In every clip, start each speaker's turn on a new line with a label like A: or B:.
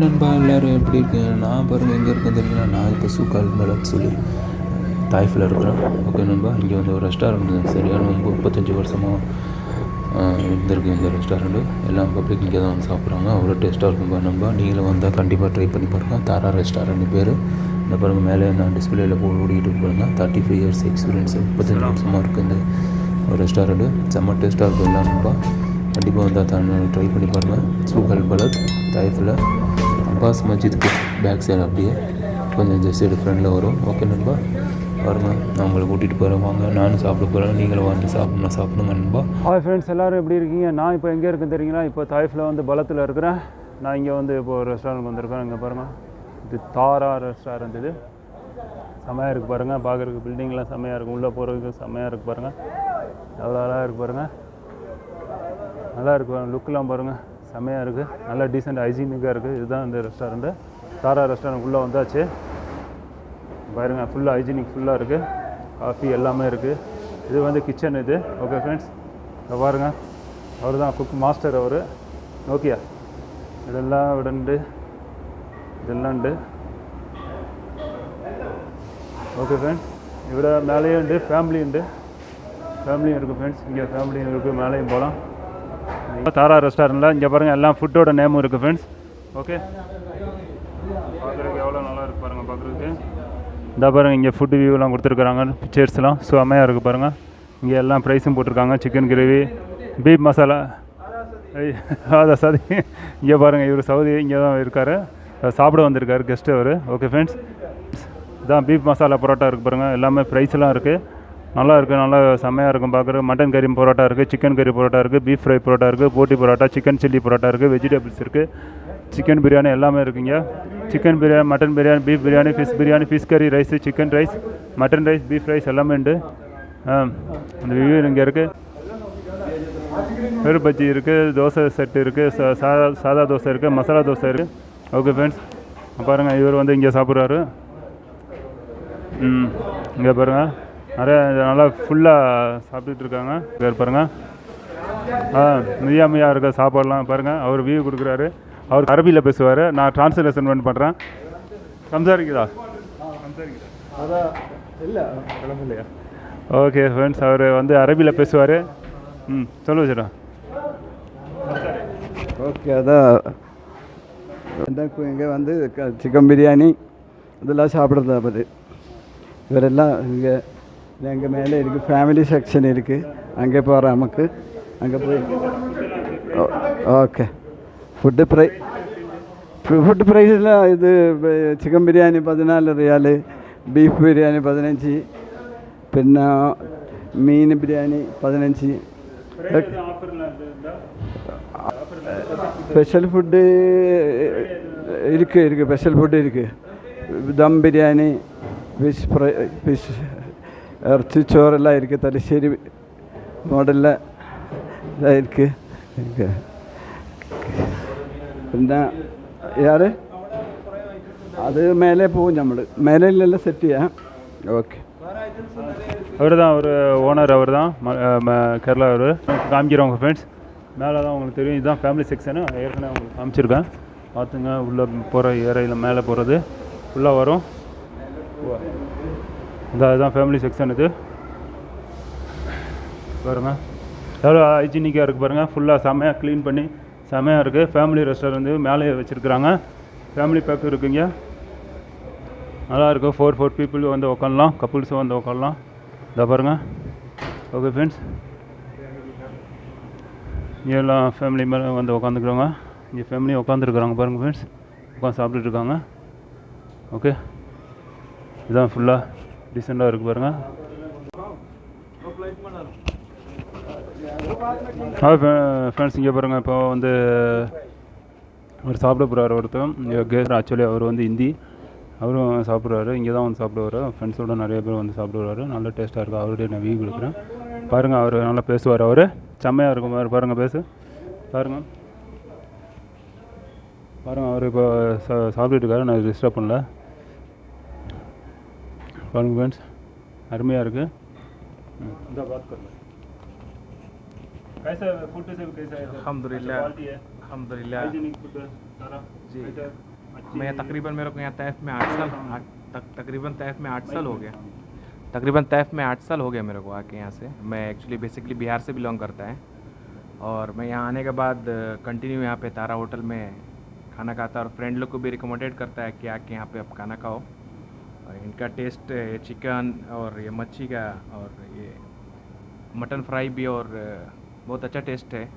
A: நண்பா எல்லோரும் எப்படி இருக்கீங்க? நான் பாருங்கள் எங்கே இருக்கேன் தெரியுங்களா நான் இப்போ சூக்கால் மேலன்னு சொல்லி தாய்ஃபில் இருக்கிறேன் ஓகே நண்பா இங்கே வந்து ஒரு ரெஸ்டாரண்ட் சரியான ரொம்ப முப்பத்தஞ்சு வருஷமாக இருந்திருக்கு இந்த ரெஸ்டாரண்ட்டு எல்லாம் பப்ளிக் இங்கே தான் வந்து சாப்பிட்றாங்க. அவ்வளோ டேஸ்ட்டாக இருக்கும் பா நண்பா. நீங்களும் வந்தால் கண்டிப்பாக ட்ரை பண்ணி பாருங்கள் தாரா ரெஸ்டாரண்ட் பேர். இந்த பாருங்கள் மேலே நான் டிஸ்பிளேயில் போய் ஓடிக்கிட்டு பாருங்க. தேர்ட்டி ஃபைவ் இயர்ஸ் எக்ஸ்பீரியன்ஸ் முப்பத்தஞ்சு வருஷமாக இருக்குது இந்த ஒரு ரெஸ்டாரண்ட்டு செம்ம டேஸ்ட்டாக இருக்கும் எல்லாம் நண்பா. கண்டிப்பாக வந்தால் தான் ட்ரை பண்ணி பாருங்கள் சூகல் பலத் தாய்ஃபில். அப்பாஸ் மஸ்ஜித்துக்கு பேக் சைடு அப்படியே கொஞ்சம் ஜஸ்ட் சைடு ஃப்ரெண்டில் வரும். ஓகே நண்பா. பாருங்க நான் உங்களை கூட்டிகிட்டு போகிறேன் வாங்க. நானும் சாப்பிட போகிறேன் நீங்களும் வந்து சாப்பிடணும் சாப்பிடுங்க நண்பா.
B: ஹாய் ஃப்ரெண்ட்ஸ் எல்லோரும் எப்படி இருக்கீங்க? நான் இப்போ எங்கே இருக்கேன் தெரியுங்களா? இப்போ தாய்ஃபில் வந்து பலத்தில் இருக்கிறேன். நான் இங்கே வந்து இப்போ ஒரு ரெஸ்டாரண்ட் வந்திருக்கேன். இங்கே பாருங்கள் இது தாரா ரெஸ்டாரண்ட் இது. செம்மையாக இருக்குது பாருங்கள் பார்க்குறதுக்கு பில்டிங்லாம் செம்மையாக இருக்கும் உள்ளே போகிறதுக்கு செம்மையாக இருக்குது பாருங்கள் எவ்வளோ அழகாக இருக்குது பாருங்கள் நல்லா இருக்கு லுக்கெலாம் பாருங்கள் செம்மையாக இருக்குது நல்லா டீசெண்ட் ஹைஜீனிக்காக இருக்குது இதுதான் இந்த ரெஸ்டாரண்ட்டு தாரா ரெஸ்டாரண்ட் உள்ளே வந்தாச்சு. பாருங்கள் ஃபுல்லாக ஹைஜீனிக் ஃபுல்லாக இருக்குது காஃபி எல்லாமே இருக்குது இது வந்து கிச்சன் இது. ஓகே ஃப்ரெண்ட்ஸ் இதை பாருங்கள் அவர் தான் குக் மாஸ்டர் அவர். ஓகேயா இதெல்லாம் விடண்டு. இதெல்லாம் உண்டு. ஓகே ஃப்ரெண்ட்ஸ் இவ்வளோ மேலேயும் உண்டு. ஃபேமிலி உண்டு. ஃபேமிலியும் இருக்குது ஃப்ரெண்ட்ஸ் இங்கே ஃபேமிலியும் இருக்குது மேலேயும் போகலாம் தாரா ரெஸ்டாரண்ட்டில் இங்கே பாருங்கள் எல்லாம் ஃபுட்டோட நேமும் இருக்குது ஃப்ரெண்ட்ஸ் ஓகே பார்க்குறதுக்கு எவ்வளோ நல்லா இருக்குது பாருங்கள் பார்க்குறதுக்கு இந்த பாருங்கள் இங்கே ஃபுட்டு வியூலாம் கொடுத்துருக்குறாங்க பிக்சர்ஸ்லாம் ஸோ செம்மையாக இருக்குது பாருங்கள் இங்கே எல்லாம் ப்ரைஸும் போட்டிருக்காங்க சிக்கன் கிரேவி பீப் மசாலா ஐய், அதான் சதி. இங்கே பாருங்கள் இவர் சவுதி இங்கே தான் இருக்கார். சாப்பிட வந்திருக்காரு கெஸ்ட்டு அவர். ஓகே ஃப்ரெண்ட்ஸ் இதான் பீஃப் மசாலா பரோட்டா இருக்குது பாருங்கள் எல்லாமே ப்ரைஸ்லாம் இருக்குது நல்லா இருக்குது நல்லா செம்மையாக இருக்கும் பார்க்குறது மட்டன் கறி பரோட்டா இருக்குது சிக்கன் கறி பரோட்டா இருக்குது பீஃப் ஃப்ரை பரோட்டா இருக்குது போட்டி பரோட்டா சிக்கன் சில்லி பரோட்டா இருக்குது வெஜிடபிள்ஸ் இருக்குது சிக்கன் பிரியாணி எல்லாமே இருக்குங்க. Chicken biryani mutton biryani beef biryani fish biryani fish கறி rice chicken rice mutton rice beef rice எல்லாமே உண்டு. அந்த வியூ இங்கே இருக்குது வெறு பஜ்ஜி இருக்குது தோசை செட்டு இருக்குது சாதா சாதா தோசை இருக்குது மசாலா தோசை இருக்குது ஓகே ஃப்ரெண்ட்ஸ் பாருங்கள் இவர் வந்து இங்கே சாப்பிட்றாரு. ம் இங்கே பாருங்கள் நிறைய நல்லா ஃபுல்லாக சாப்பிட்டுட்டு இருக்காங்க இங்கே பாருங்கள் ஆ மியா மியா இருக்க சாப்பாடெலாம் பாருங்கள் அவர் வியூ கொடுக்குறாரு. அவர் அரபியில் பேசுவார். நான் ட்ரான்ஸ்லேஷன் பண்ணி பண்ணுறேன் சம்சாரிக்குதா? சம்சாரிக்குதா அதான் இல்லை இல்லையா ஓகே ஃப்ரெண்ட்ஸ் அவர் வந்து அரபியில் பேசுவார். ம் சொல்லு வச்சுடா
C: ஓகே அதான். இங்கே வந்து சிக்கன் பிரியாணி இதெல்லாம் சாப்பிட்றது அது இவரெல்லாம் இங்கே അല്ലെങ്കിൽ മേലെ மேலே ഫാമിലി സെക്ഷൻ செக்ஷன் അങ്ങനെ அங்கே നമുക്ക് അങ്ങനെ പോയി. ഓക്കെ. ഫുഡ് പ്രൈ ഫുഡ് പ്രൈസിൽ ഇത് ചിക്കൻ ബിരിയാണി പതിനാല് റിയാൽ ബീഫ് ബിരിയാണി പതിനഞ്ച് പിന്നെ മീൻ ബിരിയാണി പതിനഞ്ച്. സ്പെഷ്യൽ ഫുഡ് ഇരിക്കുക ഇരിക്കുക സ്പെഷ്യൽ ഫുഡ് ഇരിക്കുക dum biryani fish fry fish இறச்சி சோறெல்லாம் இருக்குது தலசேரி மாடலில் இதாக இருக்குது പിന്നെ யார் அது மேலே போகும் നമ്മൾ മേലെല്ലാം സെറ്റ് ചെയ്യാം. ഓക്കെ
B: அவர் தான் அவர் ஓனர் அவர் தான் கேரளா அவர் காமிக்கிறோம் உங்கள் ஃப்ரெண்ட்ஸ் மேலே தான் உங்களுக்கு தெரியும் இதுதான் ஃபேமிலி செக்ஷனு ஏற்கனவே உங்களுக்கு காமிச்சிருக்கேன் பார்த்துங்க உள்ளே போகிற ஏரையில் மேலே போகிறது உள்ளே வரும் இந்த இதுதான் ஃபேமிலி செக்ஷன் இது. பாருங்கள் எவ்வளோ ஹைஜீனிக்காக இருக்குது பாருங்கள் ஃபுல்லாக செம்மையாக க்ளீன் பண்ணி செம்மையாக இருக்குது ஃபேமிலி ரெஸ்டாரண்ட் மேலே வச்சுருக்குறாங்க. ஃபேமிலி பேக் இருக்குங்க. நல்லாயிருக்கும் ஃபோர் ஃபோர் பீப்புள் வந்து உட்காரலாம் கப்புள்ஸும் வந்து உட்காரலாம் இதை பாருங்கள் ஓகே ஃப்ரெண்ட்ஸ் இங்கே எல்லாம் ஃபேமிலி மேலே வந்து உட்காந்துக்கிறவங்க இங்கே ஃபேமிலி உட்காந்துருக்குறாங்க பாருங்கள் ஃப்ரெண்ட்ஸ் உட்காந்து சாப்பிட்டுட்டு இருக்காங்க. ஓகே இதுதான் ஃபுல்லாக டிசெண்டாக இருக்குது பாருங்கள் ஃப்ரெண்ட்ஸ் இங்கே பாருங்கள் இப்போ வந்து அவர் சாப்பிட போகிறாரு ஒருத்தர். இங்கே கேஸ் ஆக்சுவலி அவர் வந்து ஹிந்தி. அவரும் சாப்பிட்றாரு. இங்கே தான் வந்து சாப்பிடுவார். ஃப்ரெண்ட்ஸோட நிறைய பேர் வந்து சாப்பிடுவாரு. நல்ல டேஸ்ட்டாக இருக்கும் அவருடைய நான் வீ கொடுக்குறேன். பாருங்கள் அவர் நல்லா பேசுவார் அவர். செம்மையாக இருக்கும் பாரு பாருங்கள் பேசு. பாருங்கள் பாருங்கள் அவர் இப்போ சா சாப்பிட்டுட்டு இருக்காரு. நான் டிஸ்டர்ப் பண்ணல. பாருங்கள் ஃப்ரெண்ட்ஸ் அருமையாக இருக்குது இந்த बात कर लो कैसा फूड से कैसा है
D: अल्हम्दुलिल्लाह।
B: क्वालिटी है
D: अल्हम्दुलिल्लाह जी मैं तकरीबन मेरे को यहाँ तैफ में आठ साल आठ तक, तकरीबन तैफ में आठ साल हो गया तकरीबन तैफ में आठ साल हो गया मेरे को आके यहाँ से मैं एक्चुअली बेसिकली बिहार से बिलोंग करता है और मैं यहाँ आने के बाद कंटिन्यू यहाँ पे तारा होटल में खाना खाता और फ्रेंड लोग को भी रिकमेंडेड करता है कि आके यहाँ पे आप खाना खाओ और इनका टेस्ट चिकन और ये मच्छी का और ये मटन फ्राई भी और बहुत अच्छा टेस्ट है।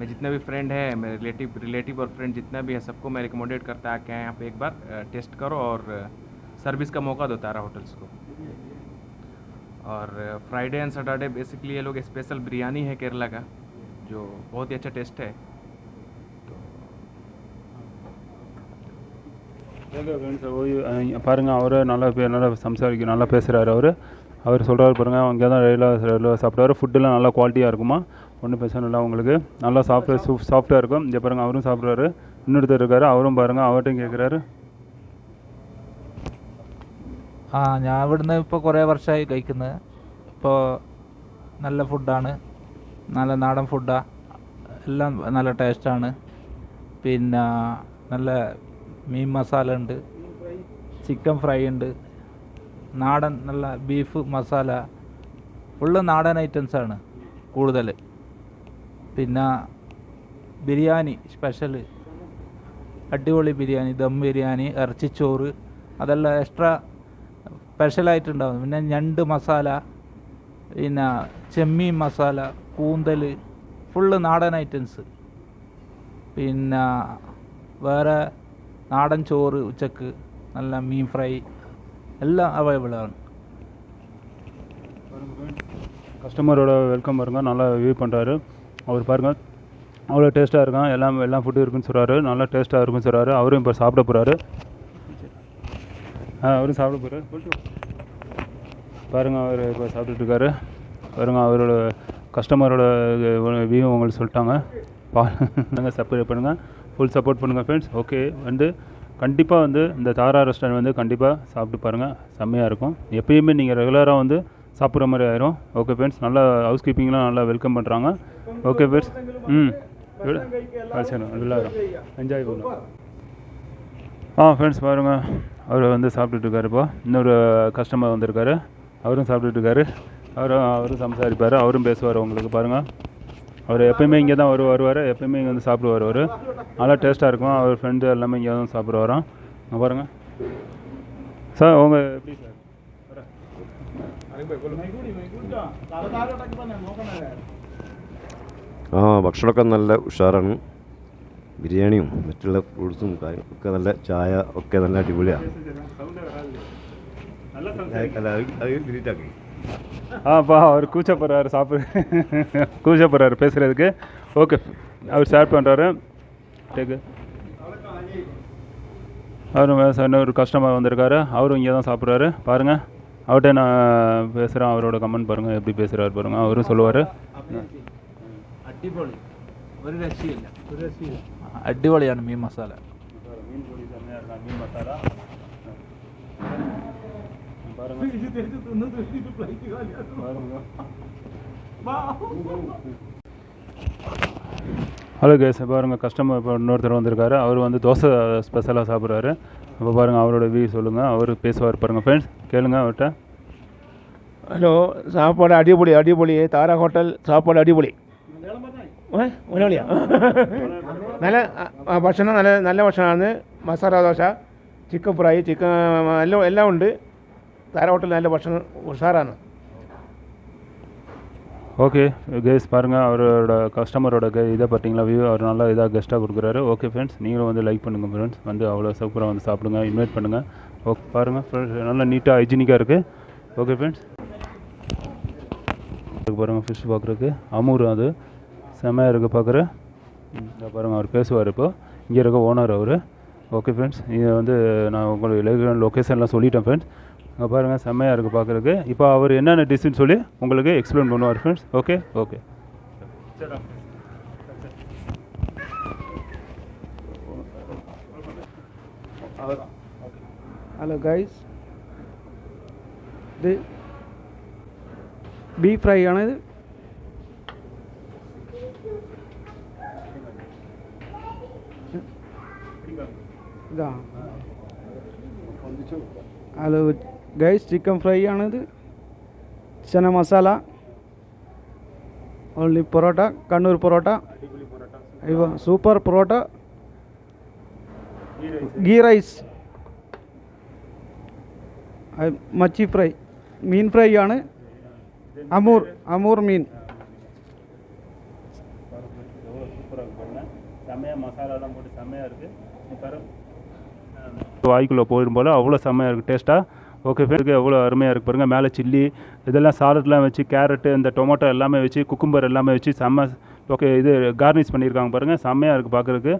D: मैं जितने भी फ्रेंड है मेरे रिलेटिव रिलेटिव और फ्रेंड जितना भी है, सबको मैं रिकमेंडेड करता है कि यहाँ पे एक बार टेस्ट करो और सर्विस का मौका दो तारा होटल्स को। और फ्राइडे एंड सैटरडे बेसिकली ये लोग स्पेशल बिरयानी है केरला का, जो बहुत ही अच्छा टेस्ट है।
B: பாருங்கள் அவரு நல்லா பே நல்லா சம்சாரிக்க நல்லா பேசுகிறாரு அவர் அவர் சொல்கிறாரு பாருங்கள் அங்கே தான் ரெகுலர் ரெகுலர் சாப்பிடுவாரு ஃபுட்டெல்லாம் நல்லா குவாலிட்டியாக இருக்குமா ஒன்றும் பிரச்சனை இல்லை உங்களுக்கு நல்லா சாஃப்ட்வேர் சூ சாஃப்ட்டாக இருக்கும் இங்கே பாருங்கள் அவரும் சாப்பிட்றாரு இன்னொருத்தர் இருக்காரு அவரும் பாருங்கள் அவர்கிட்டையும் கேட்குறாரு
E: ആ ഞാൻ ഇവിടുന്ന് ഇപ്പോൾ കുറേ വർഷമായി കഴിക്കുന്നത് ഇപ്പോൾ നല്ല ഫുഡാണ് നല്ല നാടൻ ഫുഡാണ് എല്ലാം നല്ല ടേസ്റ്റാണ് പിന്നെ നല്ല മീൻ മസാല ഉണ്ട്. ചിക്കൻ ഫ്രൈ ഉണ്ട്. നാടൻ നല്ല ബീഫ് മസാല. ഫുള്ള് നാടൻ ഐറ്റംസാണ് കൂടുതൽ പിന്നെ ബിരിയാണി സ്പെഷ്യൽ അടിപൊളി ബിരിയാണി ദം ബിരിയാണി ഇറച്ചിച്ചോറ്. അതെല്ലാം എക്സ്ട്രാ സ്പെഷ്യലായിട്ടുണ്ടാവും പിന്നെ ഞണ്ട് മസാല പിന്നെ ചെമ്മീൻ മസാല കൂന്തൽ ഫുള്ള് നാടൻ ഐറ്റംസ് പിന്നെ വേറെ നാടൻ ചോറ് ഉച്ചക്ക് നല്ല മീൻ ഫ്രൈ എല്ലാം അവൈലബിൾ ആണ്
B: கஸ்டமரோட வெல்கம் பாருங்க நல்லா வியூ பண்ணுறாரு அவர் பாருங்கள் அவ்வளோ டேஸ்ட்டாக இருக்கும் எல்லாம் எல்லாம் ஃபுட்டு இருக்குன்னு சொல்கிறாரு நல்லா டேஸ்ட்டாக இருக்குன்னு சொல்கிறாரு அவரும் இப்போ சாப்பிட போகிறாரு ஆ அவரும் சாப்பிட போகிறாரு பாருங்கள் அவர் இப்போ சாப்பிட்டுட்டு இருக்காரு பாருங்க அவரோட கஸ்டமரோட வியூ உங்களுக்கு சொல்லிட்டாங்க பாருங்க சப்ஸ்கிரைப் பண்ணுங்கள் ஃபுல் சப்போர்ட் பண்ணுங்கள் ஃப்ரெண்ட்ஸ் ஓகே வந்து கண்டிப்பாக வந்து இந்த தாரா ரெஸ்டாரண்ட் வந்து கண்டிப்பாக சாப்பிட்டு பாருங்கள் செம்மையாக இருக்கும். எப்பயுமே நீங்கள் ரெகுலராக வந்து சாப்பிட்ற மாதிரி ஆயிரும். ஓகே ஃப்ரெண்ட்ஸ் நல்லா ஹவுஸ் கீப்பிங்லாம் நல்லா வெல்கம் பண்ணுறாங்க ஓகே ஃப்ரெண்ட்ஸ் ம். சரி என்ஜாய் பண்ணுவோம் ஆ ஃப்ரெண்ட்ஸ் பாருங்கள் அவர் வந்து சாப்பிட்டுட்டு இருக்காரு இன்னொரு கஸ்டமர் வந்திருக்காரு. அவரும் சாப்பிட்டுட்டு இருக்காரு. அவரும் அவரும் சம்சாரிப்பார். அவரும் பேசுவார் உங்களுக்கு பாருங்கள் அவர் எப்பயுமே இங்கே தான் வரு வருவார் எப்பயுமே இங்கே வந்து சாப்பிடுவார் அவர் நல்லா டேஸ்ட்டாக இருக்கும் அவர் ஃப்ரெண்டு எல்லாமே இங்கே தான் சாப்பிட வரோம் இங்க பாருங்கள் சார் உங்க எப்படி சார்
F: ആ ഭക്ഷണമൊക്കെ നല്ല ഉഷാറാണ് ബിരിയാണിയും മറ്റുള്ള ഫ്രൂട്ട്സും കാര്യം ഒക്കെ നല്ല ചായ ഒക്കെ നല്ല അടിപൊളിയാണ് അല്ല അത് അത് delete ആക്കി
B: ஆப்பா அவர் கூச்ச கூச்சப்படுறாரு சாப்பிட்ற கூச்சப்படுறாரு பேசுகிறதுக்கு ஓகே அவர் ஷேர் பண்ணுறாரு டேக்கு அவர் இன்னொரு கஸ்டமர் வந்திருக்காரு. அவரும் இங்கே தான் சாப்பிட்றாரு. பாருங்கள் அவர்கிட்ட நான் பேசுகிறேன் அவரோட கமெண்ட் பாருங்கள் எப்படி பேசுகிறாரு பாருங்கள் அவரும் சொல்லுவார்.
E: அடிப்பொழி ஒரு ரசி இல்லை. ஒரு ரசி அடிப்பொழியான மீன் மசாலா. மீன் பொடி செம்மையாக மீன் மசாலா.
B: ஹலோ கேஸ் பாருங்கள் கஸ்டமர் இப்போ இன்னொருத்தர் வந்திருக்காரு அவர் வந்து தோசை ஸ்பெஷலாக சாப்பிட்றாரு அப்போ பாருங்கள் அவரோட வியூ சொல்லுங்கள் அவர் பேசுவார் பாருங்கள் ஃப்ரெண்ட்ஸ் கேளுங்க அவர்கிட்ட
G: ഹലോ സാപ്പാട് അടിപൊളി അടിപൊളി താര ഹോട്ടൽ സാപ്പാട് അടിപൊളി ഏ മലയാളിയാ നല്ല ആ, ഭക്ഷണം നല്ല നല്ല ഭക്ഷണമാണ് masala dosa chicken fry chicken എല്ലാം എല്ലാം ഉണ്ട് താര ഹോട്ടൽ നല്ല ഭക്ഷണം ഉഷാറാണ്
B: ஓகே கேஸ் பாருங்கள் அவரோட கஸ்டமரோட கே இதை பார்த்தீங்களா வியூ அவர் நல்லா இதாக கெஸ்ட்டாக கொடுக்குறாரு ஓகே ஃப்ரெண்ட்ஸ் நீங்களும் வந்து லைக் பண்ணுங்கள் ஃப்ரெண்ட்ஸ் வந்து அவ்வளோ சூப்பராக வந்து சாப்பிடுங்க இன்வைட் பண்ணுங்கள் ஓகே பாருங்கள் ஃப்ரெண்ட்ஸ் நல்லா நீட்டாக ஹைஜீனிக்காக இருக்குது ஓகே ஃப்ரெண்ட்ஸ் பாருங்கள் ஃபிஷ் பார்க்குறதுக்கு அமூர் அது செம்மையாக இருக்குது பார்க்குற இதை பாருங்கள் அவர் பேசுவார் இப்போ இங்கே இருக்க ஓனர் அவர் ஓகே ஃப்ரெண்ட்ஸ் இதை வந்து நான் உங்களுக்கு லொக்கேஷன்லாம் சொல்லிட்டேன் ஃப்ரெண்ட்ஸ் இங்கே பாருங்கள் செம்மையாக இருக்குது பார்க்குறக்கு இப்போ அவர் என்னென்ன டிஷ்ஷுன்னு சொல்லி உங்களுக்கு எக்ஸ்பிளைன் பண்ணுவார் friends okay okay
H: hello guys இது பீஃப் ஃப்ரை ஆனது. இதான் hello hello guys chicken fry ആണിത് ചന മസാല ഓൺലി പൊറോട്ട കണ്ണൂർ പൊറോട്ട ഇവ സൂപ്പർ പൊറോട്ട ഗീ റൈസ് അഹ് മച്ചി ഫ്രൈ മീൻ ഫ്രൈ ആണ് അമൂർ അമൂർ മീൻ
B: எவ்வளோ சூப்பராக இருக்கு பாருங்க செம்மையாக மசாலாலாம் போட்டு செம்மையாக இருக்குது பாருங்க வாய்க்குள்ளே போயிடும் போல் அவ்வளோ செம்மையாக இருக்குது டேஸ்ட்டாக ஓகே ஃப்ரெண்ட்ஸ் எவ்வளோ அருமையாக இருக்குது பாருங்கள் மேலே சில்லி இதெல்லாம் சாலட்லாம் வச்சு கேரட்டு இந்த டொமேட்டோ எல்லாமே வச்சு குக்கும்பர் எல்லாமே வச்சு செம்ம ஓகே இது கார்னிஷ் பண்ணியிருக்காங்க பாருங்கள் செம்மையாக இருக்குது பார்க்குறக்கு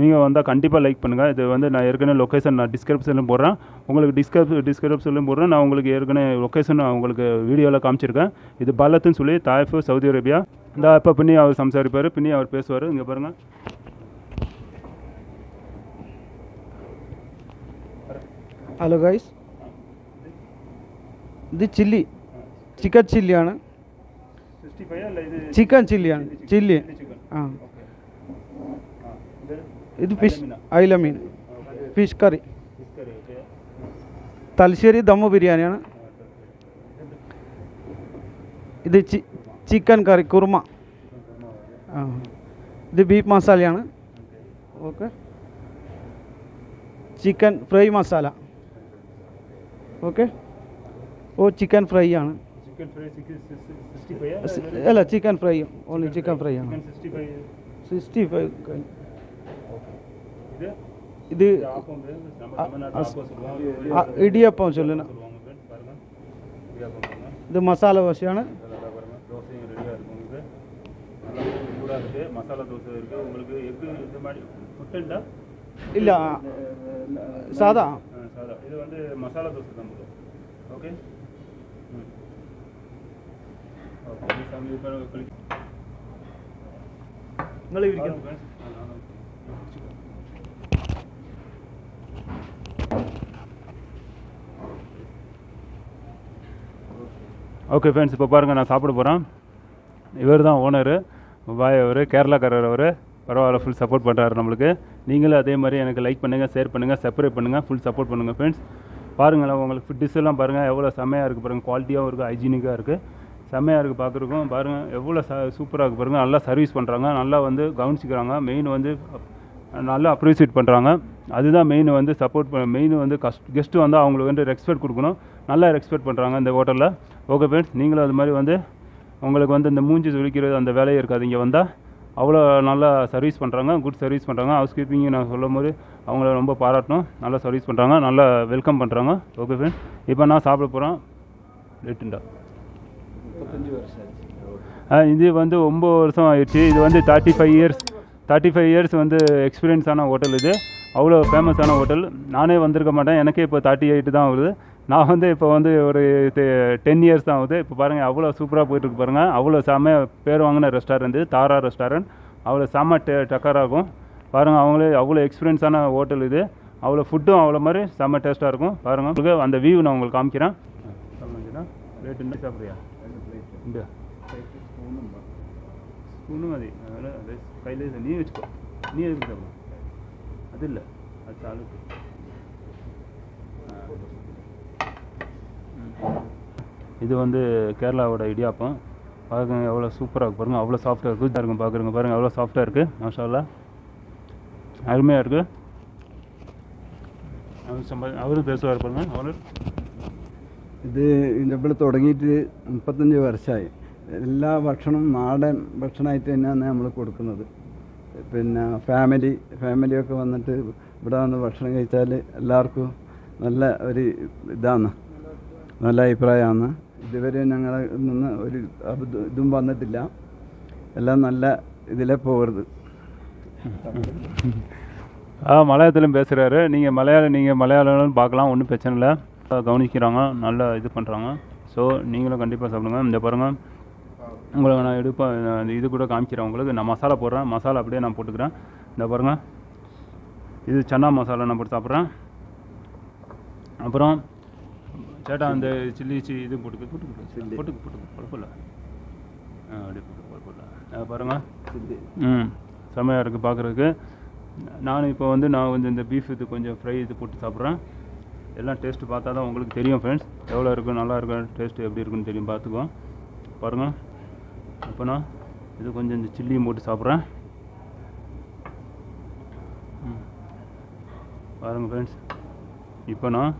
B: நீங்கள் வந்தால் கண்டிப்பாக லைக் பண்ணுங்கள் இது வந்து நான் ஏற்கனவே லொக்கேஷன் நான் டிஸ்கிரிப்ஷன்லையும் போடுறேன். உங்களுக்கு டிஸ்கிரிப் டிஸ்கிரிப்ஷன்லையும் போடுறேன். நான் உங்களுக்கு ஏற்கனவே லொக்கேஷன் உங்களுக்கு வீடியோவில் காமிச்சிருக்கேன். இது பலத்துன்னு சொல்லி தாய்ஃபு சவுதி அரேபியா. இந்த அப்போ பின்னி அவர் சம்சாரிப்பார். பின்னி அவர் பேசுவார். இங்கே பாருங்கள்
H: ஹலோ கைஸ் ഇത് ചില്ലി. ചിക്കൻ ചില്ലിയാണ്. ചിക്കൻ ചില്ലിയാണ്. ചില്ലി ആ. ഇത് ഫിഷ് അയില മീൻ ഫിഷ് കറി. തലശ്ശേരി ദമ്മ ബിരിയാണിയാണ്. ഇത് ചിക്കൻ കറി കുറുമ. ആ ഇത് ബീഫ് മസാലയാണ്. Okay. Chicken fry masala. Okay. ഓ ചിക്കൻ ഫ്രൈ ആണ് അല്ല chicken fry only chicken fry ആണ് സിക്സ്റ്റി ഫൈവ് ഇത് ഇടിയപ്പം
B: ചൊല്ലണ
H: ഇത് മസാല ദോശയാണ്
B: மசாலா தோசை இருக்கு உங்களுக்கு எக்கு இந்த மாதிரி புட்டுண்டா
H: இல்ல சாதா
B: சாதா இது வந்து மசாலா தோசை தான் ஓகே നിങ്ങൾ ഇരിക്കുന്നു friends. ആ, ആ, ആ. ஓகே ஃப்ரெண்ட்ஸ் இப்போ பாருங்கள் நான் சாப்பிட போகிறேன் இவர் தான் ஓனரு பாய் அவர் கேரளாக்காரர் அவர் பரவாயில்ல ஃபுல் சப்போர்ட் பண்ணுறாரு நம்மளுக்கு நீங்களும் அதே மாதிரி எனக்கு லைக் பண்ணுங்கள் ஷேர் பண்ணுங்கள் சப்ஸ்கிரைப் பண்ணுங்கள் ஃபுல் சப்போர்ட் பண்ணுங்கள் ஃப்ரெண்ட்ஸ் பாருங்களேன் உங்களுக்கு ஃபுட் எல்லாம் பாருங்கள் எவ்வளோ செம்மையாக இருக்குது பாருங்கள் குவாலிட்டியாகவும் இருக்குது ஹைஜீனிக்காக இருக்குது செம்மையாக இருக்குது பார்க்குறக்கும் பாருங்கள் எவ்வளோ ச சூப்பராக இருக்குது பாருங்கள் நல்லா சர்வீஸ் பண்ணுறாங்க நல்லா வந்து கவனிச்சிக்கிறாங்க. மெயின் வந்து நல்லா அப்ரிசியேட் பண்ணுறாங்க அதுதான் மெயின் வந்து சப்போர்ட் மெயின் வந்து கஸ்ட் கெஸ்ட்டு வந்து அவங்களுக்கு வந்து ரெஸ்பெக்ட் கொடுக்கணும். நல்லா ரெஸ்பெக்ட் பண்ணுறாங்க இந்த ஹோட்டலில் ஓகே ஃப்ரெண்ட்ஸ் நீங்களும் அது மாதிரி வந்து உங்களுக்கு வந்து இந்த மூஞ்சி சுழிக்கிறது அந்த வேலையே இருக்காது. இங்கே வந்தால் அவ்வளோ நல்லா சர்வீஸ் பண்ணுறாங்க குட் சர்வீஸ் பண்ணுறாங்க ஹவுஸ் கீப்பிங் நான் சொல்லும் போது அவங்கள ரொம்ப பாராட்டணும். நல்லா சர்வீஸ் பண்ணுறாங்க நல்லா வெல்கம் பண்ணுறாங்க ஓகே ஃப்ரெண்ட்ஸ் இப்போ நான் சாப்பிட போகிறேன் லேட்டுண்டா ஆ, இது வந்து ஒம்பது வருஷம் ஆயிடுச்சு. இது வந்து thirty five years thirty five years வந்து எக்ஸ்பீரியன்ஸான ஹோட்டல் இது. அவ்வளோ ஃபேமஸான ஹோட்டல் நானே வந்திருக்க மாட்டேன். எனக்கே இப்போ தேர்ட்டி எயிட் தான் ஆகுது நான் வந்து இப்போ வந்து ஒரு டென் இயர்ஸ் தான் ஆகுது. இப்போ பாருங்கள் அவ்வளோ சூப்பராக போயிட்டுருக்கு பாருங்கள் அவ்வளோ செம்ம பேர் வாங்கின ரெஸ்டாரண்ட் தாரா ரெஸ்டாரண்ட் அவ்வளோ செம்ம டெ டக்கராக இருக்கும் பாருங்கள் அவங்களே அவ்வளோ எக்ஸ்பீரியன்ஸான ஹோட்டல் இது. அவ்வளோ ஃபுட்டும் அவ்வளோ மாதிரி செம்ம டேஸ்ட்டாக இருக்கும். பாருங்கள் உங்களுக்கு அந்த வியூ நான் உங்களுக்கு காமிக்கிறேன். ரேட்டு சாப்பிட்றியா? இந்த. ஸ்பூனு மதி அதனால் அது கையில் நீ வச்சுக்கோ. நீ எதுக்கு சாப்பிடும் அது இல்லை. அது சாலுக்கு இது வந்து கேரளாவோட இடியாப்பம். பாருங்க எவ்வளோ சூப்பராக இருக்கு. பாருங்க அவ்வளோ சாஃப்டாக இருக்குது இருக்கும் பார்க்குறங்க பாருங்க எவ்வளோ சாஃப்டாக இருக்குது மாஷால்லா அருமையாக இருக்குது அவர் சம்பா அவரும் பேசுவார் பாருங்க அவர்
C: ഇത് ഇവിടെ തുടങ്ങിയിട്ട് മുപ്പത്തഞ്ച് വർഷമായി എല്ലാ ഭക്ഷണവും നാടൻ ഭക്ഷണമായിട്ട് തന്നെയാണ് നമ്മൾ കൊടുക്കുന്നത് പിന്നെ ഫാമിലി ഫാമിലിയൊക്കെ വന്നിട്ട് ഇവിടെ വന്ന് ഭക്ഷണം കഴിച്ചാൽ എല്ലാവർക്കും നല്ല ഒരു ഇതാണ് നല്ല അഭിപ്രായമാണ് ഇതുവരെ ഞങ്ങളെ നിന്ന് ഒരു അബദ്ധ- ഇതും വന്നിട്ടില്ല എല്ലാം നല്ല ഇതിലെ പോകരുത്
B: ஆ மலையாளத்திலும் பேசுகிறாரு நீங்கள் மலையாளம் நீங்கள் மலையாளம்னு பார்க்கலாம் ஒன்றும் பிரச்சனை இல்லை. கவனிக்கிறாங்க நல்லா இது பண்ணுறாங்க ஸோ நீங்களும் கண்டிப்பாக சாப்பிடுங்க. இந்த பாருங்கள் உங்களுக்கு நான் எடுப்பேன் இது கூட காமிக்கிறேன் உங்களுக்கு. நான் மசாலா போடுறேன். மசாலா அப்படியே நான் போட்டுக்கிறேன். இந்த பாருங்கள் இது சன்னா மசாலா நான் போட்டு சாப்பிட்றேன். அப்புறம் சேட்டா அந்த சில்லி சி இது போட்டுக்கு போட்டுக்கு போட்டுக்கு போட்டுக்கு குழப்பம் இல்லை ஆ அப்படியே போட்டு குழப்பம் இல்லை பாருங்கள் ம். செம்மையாக இருக்குது பார்க்குறதுக்கு நான் இப்போ வந்து நான் கொஞ்சம் இந்த பீஃப் இது கொஞ்சம் ஃப்ரை இது போட்டு சாப்பிட்றேன். எல்லாம் டேஸ்ட்டு பார்த்தா தான் உங்களுக்கு தெரியும் ஃப்ரெண்ட்ஸ் எவ்வளோ இருக்கும் நல்லா இருக்கும் டேஸ்ட்டு எப்படி இருக்குன்னு தெரியும் பார்த்துக்கோ பாருங்கள் இப்போ நான் இது கொஞ்சம் இந்த சில்லியும் போட்டு சாப்பிட்றேன். பாருங்கள் ஃப்ரெண்ட்ஸ் இப்போ நான்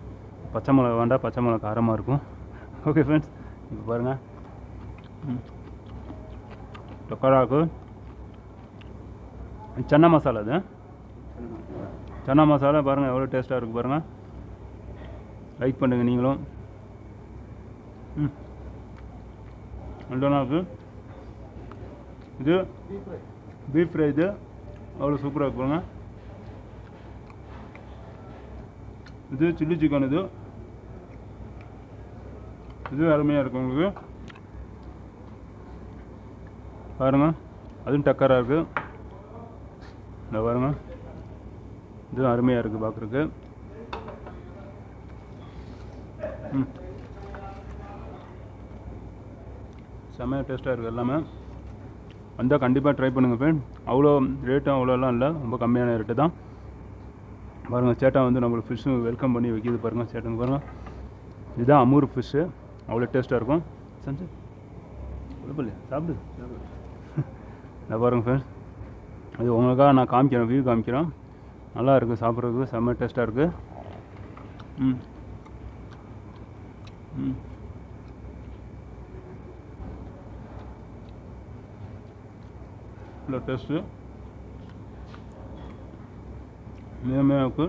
B: பச்சை மிளகா வேண்டாம் பச்சை மிளகா காரமாக இருக்கும். ஓகே ஃப்ரெண்ட்ஸ் இப்போ பாருங்கள் ம். டொக்கராக்கு சன்னா மசாலா அது சன்னா மசாலா பாருங்கள் எவ்வளோ டேஸ்ட்டாக இருக்குது பாருங்கள் லைக் பண்ணுங்கள் நீங்களும். ம். நல்லா இருக்குது இது பீஃப் ஃப்ரை இது அவ்வளோ சூப்பராக இருக்கு பாருங்கள் இது சில்லி சிக்கன் இது. இது அருமையாக இருக்கும் உங்களுக்கு. பாருங்கள் அதுவும் டக்கராக இருக்குது இந்த பாருங்க. இது அருமையாக இருக்குது பார்க்குறக்கு ம். செம்மையாக டேஸ்ட்டாக இருக்குது எல்லாமே. வந்தால் கண்டிப்பாக ட்ரை பண்ணுங்கள் ஃப்ரெண்ட் அவ்வளோ ரேட்டும் அவ்வளோலாம் இல்லை. ரொம்ப கம்மியான ரேட்டு தான். பாருங்கள் சேட்டா வந்து நம்மளுக்கு ஃபிஷ்ஷு வெல்கம் பண்ணி வைக்கிது பாருங்கள் சேட்டங்க பாருங்கள் இதுதான் அமூர் ஃபிஷ்ஷு அவ்வளோ டேஸ்ட்டாக இருக்கும். சஞ்சு சாப்பிடு சாப்பிடு. நான் பாருங்கள் ஃப்ரெண்ட்ஸ் அது உங்களுக்காக நான் காமிக்கிறேன் வியூ காமிக்கிறேன். நல்லா இருக்குது சாப்பிட்றதுக்கு செம்ம டேஸ்ட்டாக இருக்குது ம். ம். இவ்வளோ டேஸ்ட்டு நேர்மையாக இருக்குது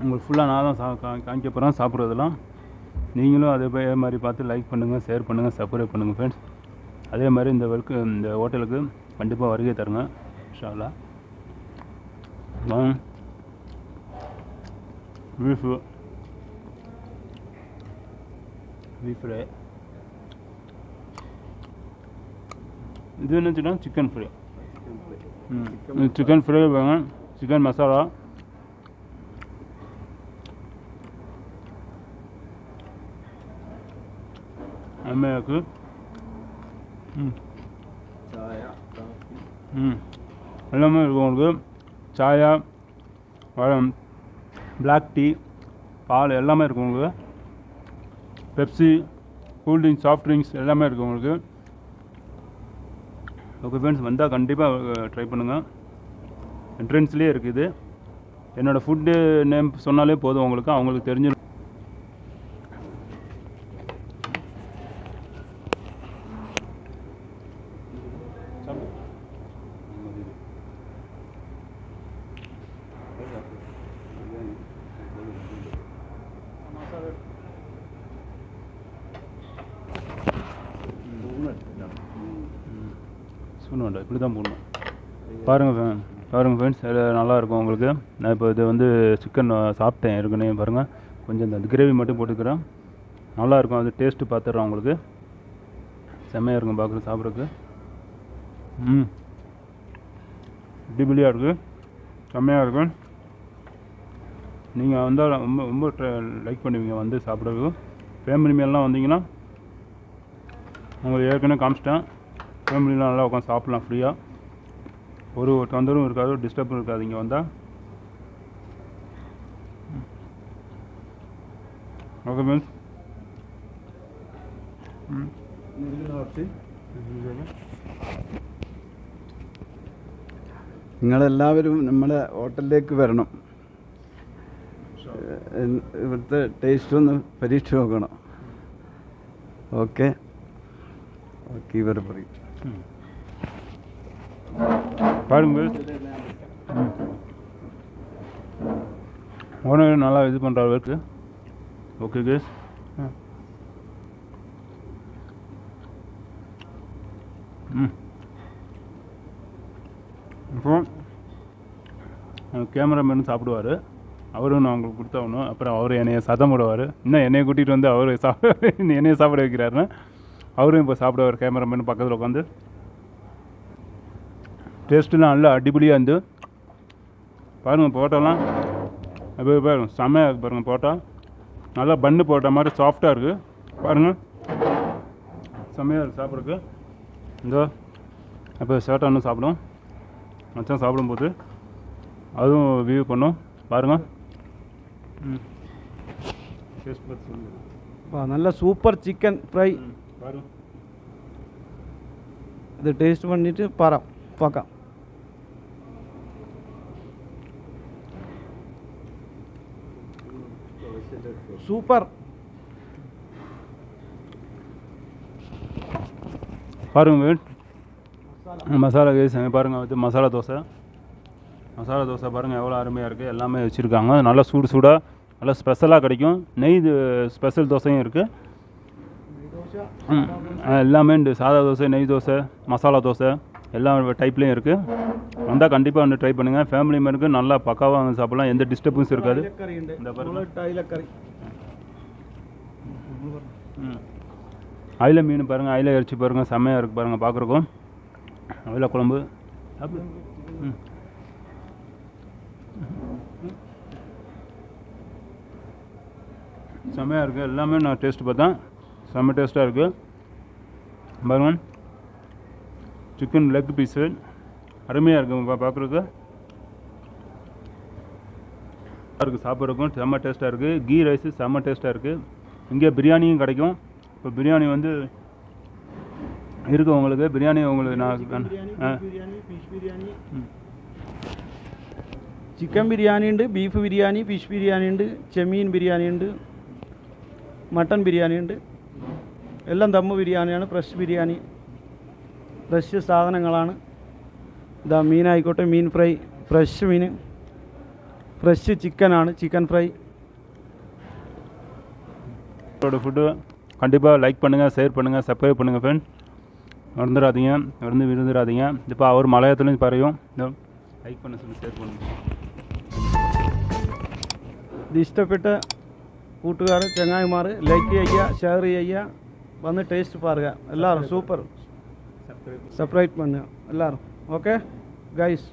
B: உங்களுக்கு ஃபுல்லாக நான் தான் சா காமிக்க போகிறேன் சாப்பிட்றதெல்லாம். நீங்களும் அதே மாதிரி பார்த்து லைக் பண்ணுங்கள் ஷேர் பண்ணுங்கள் சப்ஸ்கிரைப் பண்ணுங்கள் ஃப்ரெண்ட்ஸ் அதே மாதிரி இந்த வெல்க்கு இந்த ஹோட்டலுக்கு கண்டிப்பாக வருகை தருங்க இன்ஷால்லா பீஃபு பீஃப் ஃப்ரை இது என்னச்சுன்னா சிக்கன்? ஃப்ரை சிக்கன் ஃப்ரை வேங்க. சிக்கன் மசாலா அம்மையாக்கு ம். ம். எல்லாமே இருக்கும் உங்களுக்கு. சாயா பிளாக் டீ பால் எல்லாமே இருக்கும் உங்களுக்கு. பெப்சி கூல்ட்ரிங்க்ஸ் சாஃப்ட் ட்ரிங்க்ஸ் எல்லாமே இருக்குது உங்களுக்கு. ஓகே ஃப்ரெண்ட்ஸ் வந்தால் கண்டிப்பாக ட்ரை பண்ணுங்கள் என்ட்ரன்ஸ்லேயே இருக்குது என்னோடய ஃபுட்டு நேம் சொன்னாலே போதும் உங்களுக்கு. அவங்களுக்கு தெரிஞ்சிடும். ஸ்பூன் வேண்டாம் இப்படி தான் போடணும் பாருங்கள் ஃபேன் பாருங்கள் ஃப்ரெண்ட்ஸ் நல்லாயிருக்கும் உங்களுக்கு. நான் இப்போ இது வந்து சிக்கன் சாப்பிட்டேன் ஏற்கனவே பாருங்கள் கொஞ்சம் இந்த கிரேவி மட்டும் போட்டுக்கிறேன். நல்லா இருக்கும் அது டேஸ்ட்டு பார்த்துட்றேன் உங்களுக்கு. செம்மையாக இருக்கும் பார்க்குறது சாப்பிட்றதுக்கு. ம். டிபிலியாக இருக்குது செம்மையாக இருக்கும் நீங்கள் வந்தால் ரொம்ப ரொம்ப லைக் பண்ணுவீங்க வந்து சாப்பிட்றதுக்கு. ஃபேமிலி மேலாம் வந்தீங்கன்னா உங்களுக்கு ஏற்கனவே காமிச்சிட்டேன். ஃபேமிலிலாம் நல்லா உட்காந்து சாப்பிட்லாம் ஃப்ரீயாக ஒரு தொந்தரவும் இருக்காது டிஸ்டர்பும் இருக்காது இங்கே வந்தால் ഓക്കെ മീൻസ്
C: നിങ്ങളെല്ലാവരും നമ്മളെ ഹോട്ടലിലേക്ക് വരണം ഏഹ് ഇവിടുത്തെ ടേസ്റ്റ് ഒന്ന് പരീക്ഷിച്ച് നോക്കണം ഓക്കെ ഓക്കെ ഇവർ പറയും
B: பாருங்க ஓனர் நல்லா இது பண்ணுற அளவுக்கு ஓகே கேஸ் ம். இப்போ கேமராமேனும் சாப்பிடுவார். அவரும் நான் உங்களுக்கு கொடுத்தாகணும் அப்புறம் அவர் என்னையை சதம் போடுவார். இன்னும் என்னையை கூட்டிகிட்டு வந்து அவர் சாப்பிட என்னையை சாப்பிட வைக்கிறாருன்னு. அவரும் இப்போ சாப்பிடுவார் கேமராமேன் பக்கத்தில் உட்காந்து டேஸ்ட்டுலாம் நல்லா அடிப்படியாக இருந்து. பாருங்கள் போட்டோலாம் அப்போ பாருங்க செம்மையாக இருக்குது பாருங்கள் போட்டா நல்லா பன்னு போட்ட மாதிரி சாஃப்டாக இருக்குது பாருங்கள் செம்மையாக இருக்குது சாப்பிட்றதுக்கு. இந்த அப்போ ஷர்ட்டாக இன்னும் சாப்பிடும் மச்சான் சாப்பிடும்போது. அதுவும் வியூ பண்ணோம். பாருங்க. ம்.
H: நல்ல சூப்பர் சிக்கன் ஃப்ரை
B: பாருங்க
H: இது டேஸ்ட் பண்ணிட்டு பாரா பார்க்கலாம் சூப்பர்
B: பாருங்க வீட் மசாலா கேஸ் பாருங்கள் இது மசாலா தோசை. மசாலா தோசை பாருங்கள் எவ்வளோ அருமையாக இருக்குது எல்லாமே வச்சுருக்காங்க. நல்லா சூடு சூடாக நல்லா ஸ்பெஷலாக கிடைக்கும். நெய் ஸ்பெஷல் தோசையும் இருக்குது எல்லாமே இந்த சாதா தோசை நெய் தோசை மசாலா தோசை எல்லா டைப்லேயும் இருக்குது வந்தால் கண்டிப்பாக வந்து ட்ரை பண்ணுங்கள் ஃபேமிலி மேனுக்கு நல்லா பக்காவாக வந்து சாப்பிட்லாம். எந்த டிஸ்டர்பன்ஸும் இருக்காது. அயில மீன் பாருங்கள் அயில இறைச்சி பாருங்கள் செம்மையாக இருக்குது பாருங்கள் பார்க்குறக்கும் அயில குழம்பு. செம்மையாக இருக்குது எல்லாமே நான் டேஸ்ட் பார்த்தேன். செம்ம டேஸ்ட்டாக இருக்குது பாருங்க சிக்கன் லெக் பீஸு அருமையாக இருக்குது பா பார்க்குறதுக்கு இருக்குது சாப்பிட்றதுக்கும் செம்ம டேஸ்ட்டாக இருக்குது கீ ரைஸு செம்ம டேஸ்ட்டாக இருக்குது இங்கே பிரியாணியும் கிடைக்கும் இப்போ பிரியாணி வந்து இருக்குது உங்களுக்கு பிரியாணி உங்களுக்கு நான் ஆ
H: ഫിഷ് ബിരിയാണി
B: ம்.
H: ചിക്കൻ ബിരിയാണി ഉണ്ട് ബീഫ് ബിരിയാണി ഫിഷ് ബിരിയാണി ഉണ്ട് ചെമ്മീൻ ബിരിയാണി ഉണ്ട് മട്ടൺ ബിരിയാണി ഉണ്ട് എല്ലാം ദമ്മ് ബിരിയാണിയാണ് ഫ്രഷ് ബിരിയാണി ഫ്രഷ് സാധനങ്ങളാണ് ഇതാ മീനായിക്കോട്ടെ മീൻ ഫ്രൈ ഫ്രഷ് മീൻ ഫ്രഷ് ചിക്കനാണ് ചിക്കൻ ഫ്രൈ
B: இதோட ஃபுட்டு கண்டிப்பாக லைக் பண்ணுங்கள் ஷேர் பண்ணுங்கள் சப்ஸ்கிரைப் பண்ணுங்கள் ஃப்ரெண்ட் மறந்துடாதீங்க மறந்து விருந்துடாதீங்க இப்போ அவர் மலையாளத்துலேயும் പറയും லைக் பண்ண சொல்லி ஷேர் பண்ணுங்கள்
H: ഇത് ഇഷ്ടപ്പെട്ട കൂട്ടുകാർ ചങ്ങായിമാർ ലൈക്ക് ചെയ്യുക ഷെയർ ചെയ്യുക வந்து டேஸ்ட் பாருங்கள் எல்லோரும் சூப்பர் சப்ரைட் பண்ணு எல்லோரும் ஓகே கைஸ்